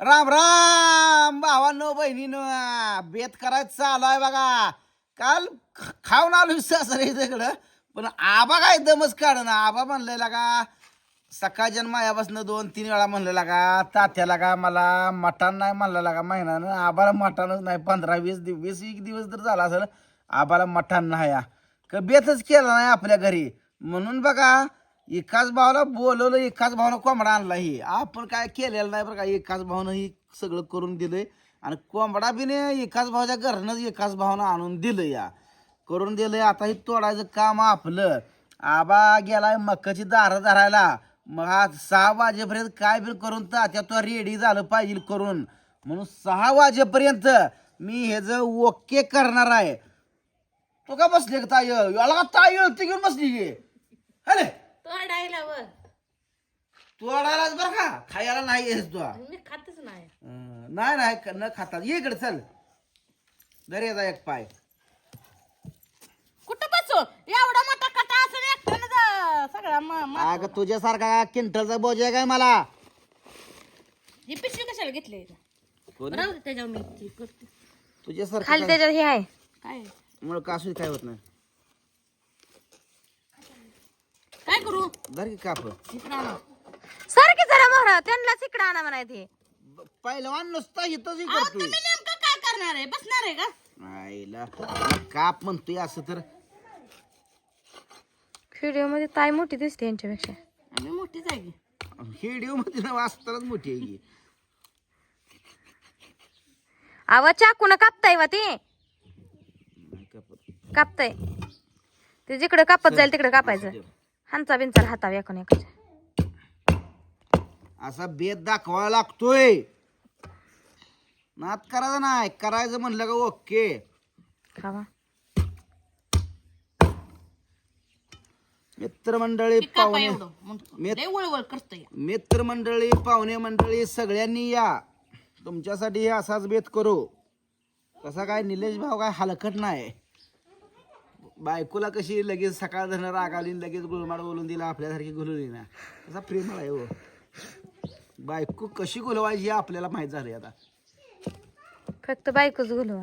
राम राम भावांनो बहिणीनो बेत करायचं चालू आहे बघा. काल खाऊन आलो सासरे इकडं पण आबा काय दमच काढ ना आबा म्हणलेला का सकाळ मायापासून दोन तीन वेळा म्हणलेला का तात्याला का मला मटण नाही म्हणलेला का महिन्यानं. आबाला मटणच नाही पंधरा वीस दिवस वीस एक दिवस तर झाला असेल आबाला मटण नाही का बेतच केला नाही आपल्या घरी. म्हणून बघा एकाच भावाला बोलवलं एकाच भावानं कोंबडा आणला हे. आपण काय केलेलं नाही बरं का एकाच भावानं ही सगळं करून दिलंय. आणि कोंबडा बी नाही एकाच भावाच्या घरनंच एकाच भावानं आणून दिलं या. करून दिलंय आता हे तोडायचं काम आपलं. आबा गेलाय मक्काची दारं धरायला. मग आज सहा वाजेपर्यंत काय बी करून तात्या तो रेडी झालं पाहिजे करून. म्हणून सहा वाजेपर्यंत मी हे जर ओके करणार आहे. तो का बसले का ताय याला का ताय घेऊन बसली गे? अरे तोडायला व तू अडायलाच बरं का? खायला नाही येस तू. मी खातच नाही. अं, नाही नाही क- न खाता. ये इकडे चल. दर येता एक पाय. कुठं बसू? एवढा मोठा कटा असून एकट्यानं जा- सगळा म- म- अगं तुझ्यासारखा किंटलचा बोज आहे काय मला? ही पिशवी कशाला घेतली? कोण? राहू दे त्याच्यावर मी ती करते. तुझ्यासारखं खाली त्याच्यात हे आहे. काय? मुळे कासू काय होत नाही? काय करू? धर की काप. इकडं आणा. सारखे जरा मोहरा त्यांना इकडे आणा म्हणायचे पहिलवान नुसता इथंच अहो, करतोय. तुम्ही नेमकं काय करणार आहे? बसणार आहे का? आईला काप म्हणतोय असं तर. व्हिडिओमध्ये ताई मोठी दिसते यांच्यापेक्षा. आम्ही मोठीच आहे की. व्हिडिओमध्ये ना वाचतानाच मोठी आहे की. आवाज चाकून कापताय वा ते. नाही कापत. कापताय. ते जिकडे कापत जाईल तिकडे कापायचं. हांचा बिंचा हाताव एकोण एकाच्या. असा बेत दाखवावा लागतोय. नात करायचं नाही करायचं म्हणलं का ओके. खावा. मित्रमंडळी पाहुणे एवढं? म्हणतो. मी- लय वळवळ करतोय. मित्रमंडळी पाहुणे मंडळी सगळ्यांनी या. तुमच्यासाठी हे असाच बेत करू. कसा काय निलेश भाऊ काय हलकट नाही. बायकोला कशी लगेच सकाळ धरण राग आली आणि लगेच गुळमाड बोलून दिला आपल्यासारखी गुलवली ना. तसा प्रेम आहे हो. बायको कशी गुलवायची हे आपल्याला माहीत झालंय आता. फक्त बायकोच गुलवा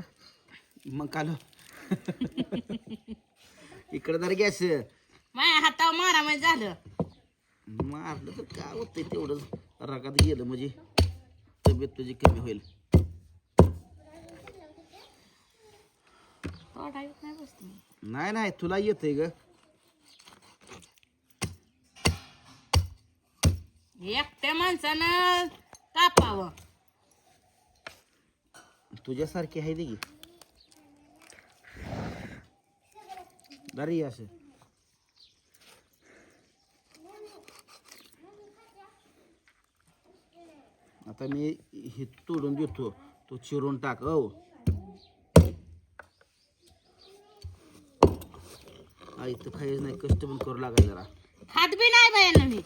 मग काल इकडे तर गॅस. माझ्या हातावर मारामारी झालं. मारलं तर काय होतंय तेवढंच. रागात गेलं म्हणजे तब्येत तुझी कमी होईल. तोडायला नाही बसते. नाही नाही तुला येतंय ग. एकट्या माणसानं कापावं तुझ्यासारखी आहे ती की. दरी असं. आता मी हे तोडून देतो. तो चिरून टाक हो. आई तर खायच नाही कष्ट पण करू लागाय जरा. खात बी नाही बायांना मी.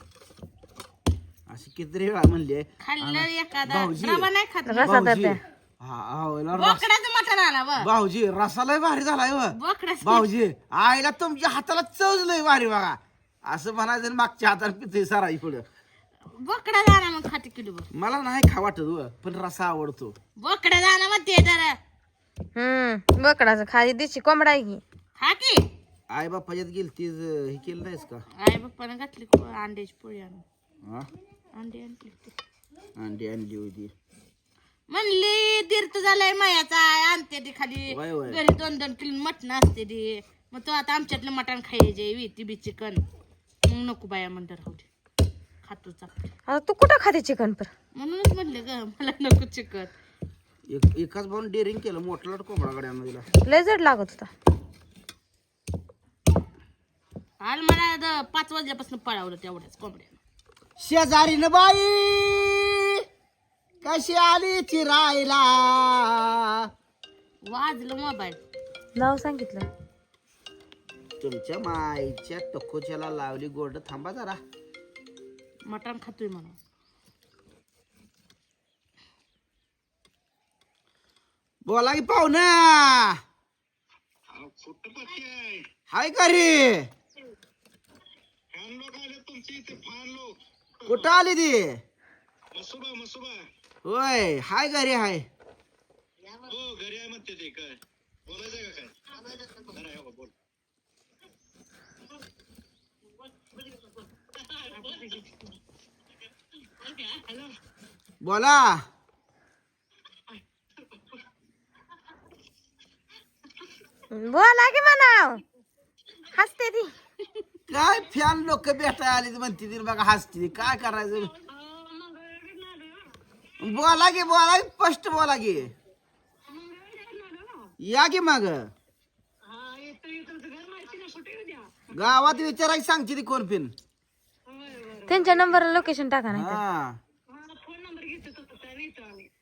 अशी किती वेळा म्हणली खाल्लं एखादा भाऊजी. रवा नाही खात रसा भाऊजी त्या हा हा, याला रस- बोकडाचं मटण आला व भाऊजी रसाला भारी झालाय व बोकडाच भाऊजी आईला तुमच्या हाताला लय भारी बघा. असं म्हणायचं आणि मागच्या हाताला पिते साराई पुढं बोकडा जाणार मग खाते किलो मला नाही खा वाटत व पण रसा आवडतो. बोकडा जाणार मग ते जरा. हम्म बोकडाचं खाली दिशी कोंबडा आहे की. खा की. आई बापाच्यात गेली तीच हे केलं नाहीस का? आई बाप्पानं घातली को- अंड्याची पोळी आणून. हा? अंडी आणली होती. अंडी आणली होती. म्हणली तीर्थ झालाय मायाचा आणते ती खाली. वय वय. घरी दोन दोन किलो मटण असते ती. मग तो आता आमच्यातलं मटण खायचे विती बी चिकन. मग नको बाया म्हणतात राहू दे. खातो आता तू कुठं खाते चिकन पर म्हणूनच म्हणले ग मला नको चिकन. एक एकाच भाऊन डेअरिंग केलं मोठला कोंबडा गड्यांना दिला. लय जड लागत होता. आज मला द- पाच वाजल्यापासून पळावलं तेवढ्याच कोंबड्या. शेजारीन बाई कशी आली चिरायला? वाजलं मोबाईल. नाव सांगितलं. तुमच्या माईच्या टकोच्याला लावली गोड थांबा जरा. मटण खातोय म्हणून. बोला की पाहुणा. हाय का रे? कुठं आली ती? होय हाय घरी हाय. हो घरी आहे म्हणते ते काय? बोलायचं का काय? बोल. बोला. बोला की म्हणाव. हसते ती. काय फॅन लोक भेटायला आली म्हणते ती बघा हसते. काय करायचं? बोला की बोला की स्पष्ट बोला की. या की मग? गावात विचारायची सांगते ती कोण पिन त्यांच्या नंबरला लोकेशन टाका नाही हा.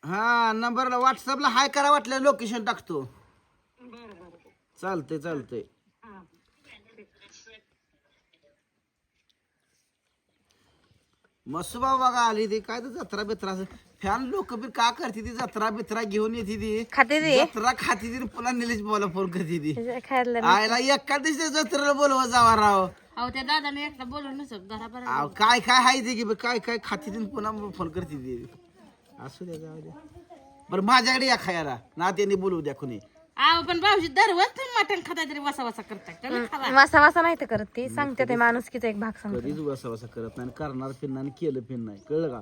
हा नंबरला व्हॉट्सअपला हाय करा वाटलं लोकेशन टाकतो. चालतंय चालतंय. मसुबा बघा आली ती. काय तर जत्रा बित्रा फॅन लोक बी का करते ती? जत्रा बित्रा घेऊन येते ती. खाते ती? जत्रा खाते ती आणि पुन्हा निलेश बोला फोन करते ती. खायला आयला एका दिवशी जत्रेला बोलवा जावा राव. अहो त्या दादाने एकदा बोलून नसत. घरापर्यंत अहो, काय काय हाय ते की बे, काय काय खाते ती आणि पुन्हा फोन करते ती. असू द्या जाऊ द्या. बरं माझ्याकडे या खायला. ना त्यांनी बोलवू द्या कुणी. अहो पण भाऊजी दररोज तुम्ही मटण खाता तरी वसा वसा करताय कमी खावा. वासा वासा नाही तर करत ती. सांगते ते माणुसकीचा एक भाग सांगते. कधीच वसा वसा करत नाही आणि करणार फिरणार आणि केलं फिर नाही. कळलं का?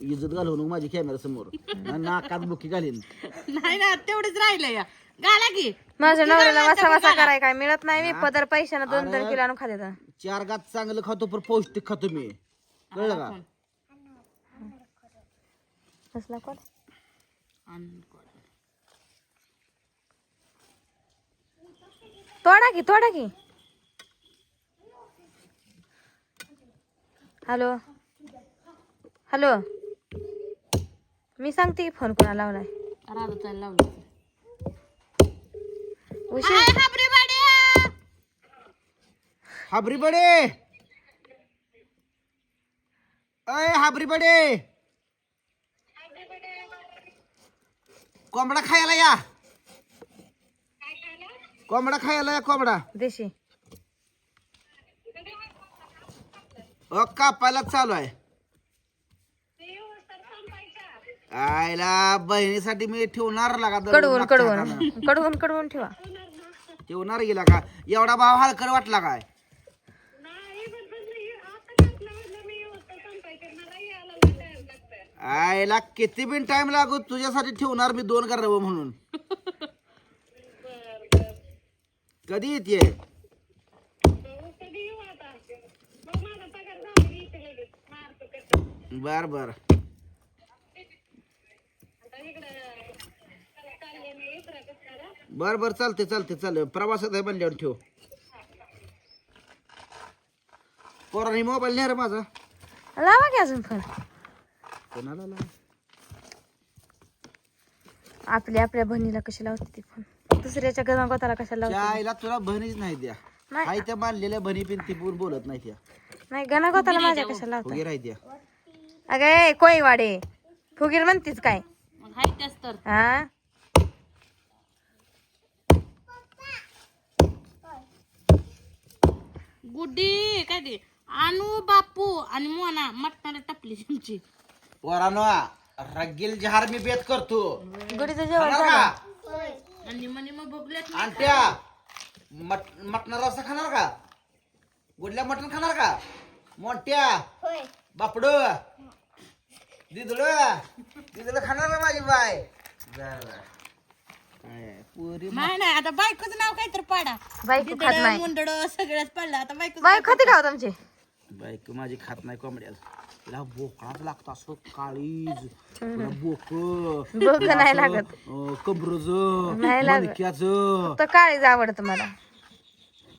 इज्जत घालवून नको माझी कॅमेरा समोर. आणि नाकात बुकी घालीन. नाही ना तेवढंच राहिलं या. गाला की. माझ्या नवऱ्याला वासा वासा कराय काय मिळत नाही मी? पदर पैशानं दोन दोन किलो आणून खाते तर. चार गात चांगलं खातो पण पौष्टिक खातो मी. कळलं का? कसला कोण? तोडा की तोडा की. हॅलो. हॅलो. मी सांगते की फोन कोणाला लावलाय. उशीर. हाबरी बडे. अय हाबरी बडे. कोंबडा खायला या. कोंबडा खायला या कोंबडा. देशी. अ कापायला चालू आहे. आयला बहिणीसाठी मी ठेवणार लागा कडवून कडवून. कडवून कडवून ठेवा. ठेवणार गेला का? एवढा भाव हलकर वाटला काय? आयला किती बिन टाइम लागू? तुझ्यासाठी ठेवणार मी दोन करावं म्हणून. कधी येते बर बर. बर बर चालते चालते चालते प्रवासात आहे बनल्यावर ठेव. पोरांनी मोबाईल नाही रे माझा. लावा की अजून फोन कोणाला लाव? आपल्या आपल्या बहिणीला कशी लावते ती फोन दुसऱ्याच्या गजांगोताला कशाला त्या लावते? आईला तुला बहिणीच नाही द्या. नाही. आई त्या मानलेल्या बहिणी पिन ती पूर बोलत नाही त्या. नाही गणागोताला माझ्या कशाला द्या अगे कोळीवाडे फुगीर म्हणतीच काय? मग हाय त्याच तर. हा? गुड्डी काय ते? आणू बापू आणि मोना मटणाला टपली तुमची. पोरानो रगील जहार मी बेत करतो. गुडीचं जेवण झालं. मग बघल्यात आणत्या मट मटणार रस्ता खाणार का? गुडल्या मटण खाणार का? मोठ्या बापड दिदड दिदड खाणार का माझी बाय? बरं. पोरी नाही नाही आता बायकोचं नाव काय तर पाडा. बायको खात नाही. मुंडड सगळ्याच पडलं. आता बायको बाय खाते का हो तुमची? बायक माझी खात नाही कोंबड्याला. तिला बोकडाच लागतो असं काळीज पुन्हा बोक बोक नाही लागत. कबरज नाही. मणक्याच. तर काळीच आवडत मला.